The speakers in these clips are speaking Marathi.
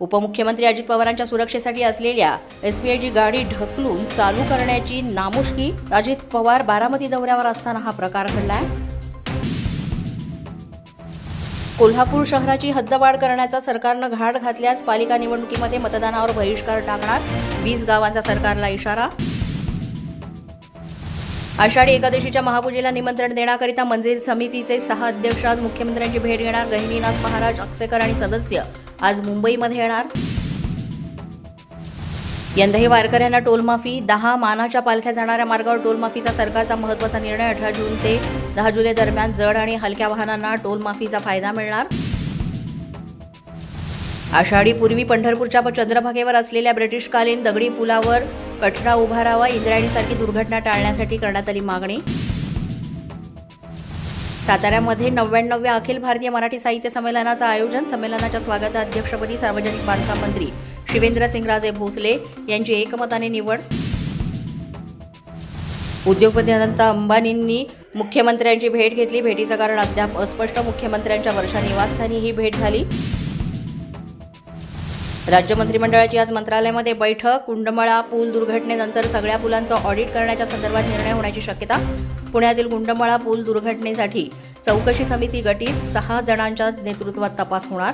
उपमुख्यमंत्री अजित पवारांच्या सुरक्षेसाठी असलेल्या एसबीआयची गाडी ढकलून चालू करण्याची नामुष्की अजित पवार बारामती दौऱ्यावर असताना हा प्रकार घडलाय. कोल्हापूर शहराची हद्दवाढ करण्याचा सरकारनं घाट घातल्यास पालिका निवडणुकीमध्ये मतदानावर बहिष्कार टाकणार वीस गावांचा सरकारला इशारा. आषाढी एकादशीच्या महापूजेला निमंत्रण देण्याकरिता मंदिर समितीचे सहा अध्यक्ष आज मुख्यमंत्र्यांची भेट घेणार गहिनीनाथ महाराज अक्षेकर आणि सदस्य. आज मुंबईमध्ये येणार. यंदाही वारकऱ्यांना टोलमाफी दहा मानाच्या पालख्या जाणाऱ्या मार्गावर टोलमाफीचा सरकारचा महत्त्वाचा निर्णय अठरा जून ते दहा जुलै दरम्यान जड आणि हलक्या वाहनांना टोलमाफीचा फायदा मिळणार. आषाढी पूर्वी पंढरपूरच्या चंद्रभागेवर असलेल्या ब्रिटिशकालीन दगडी पुलावर कठरा उभारावा इंद्रायणीसारखी दुर्घटना टाळण्यासाठी करण्यात आली मागणी. साताऱ्यामध्ये नव्याण्णव्या अखिल भारतीय मराठी साहित्य संमेलनाचं आयोजन. संमेलनाच्या स्वागताध्यक्षपदी सार्वजनिक बांधकाम मंत्री शिवेंद्रसिंगराजे भोसले यांची एकमताने निवड. उद्योगपती अनंत अंबानींनी मुख्यमंत्र्यांची भेट घेतली. भेटीचं कारण अद्याप अस्पष्ट. मुख्यमंत्र्यांच्या वर्षा निवासस्थानी ही भेट झाली. राज्य मंत्रिमंडळाची आज मंत्रालयामध्ये बैठक कुंडमळा पूल दुर्घटनेनंतर सगळ्या पुलांचं ऑडिट करण्याच्या संदर्भात निर्णय होण्याची शक्यता. पुण्यातील कुंडमळा पूल दुर्घटनेसाठी चौकशी समिती गटीत सहा जणांच्या नेतृत्वात तपास होणार.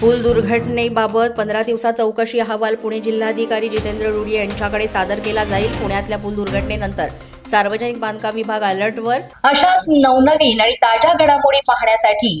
पूल दुर्घटनेबाबत पंधरा दिवसात चौकशी अहवाल पुणे जिल्हाधिकारी जितेंद्र रुडी यांच्याकडे सादर केला जाईल. पुण्यातल्या पूल दुर्घटनेनंतर सार्वजनिक बांधकाम विभाग अलर्टवर. अशाच नवनवीन आणि ताज्या घडामोडी पाहण्यासाठी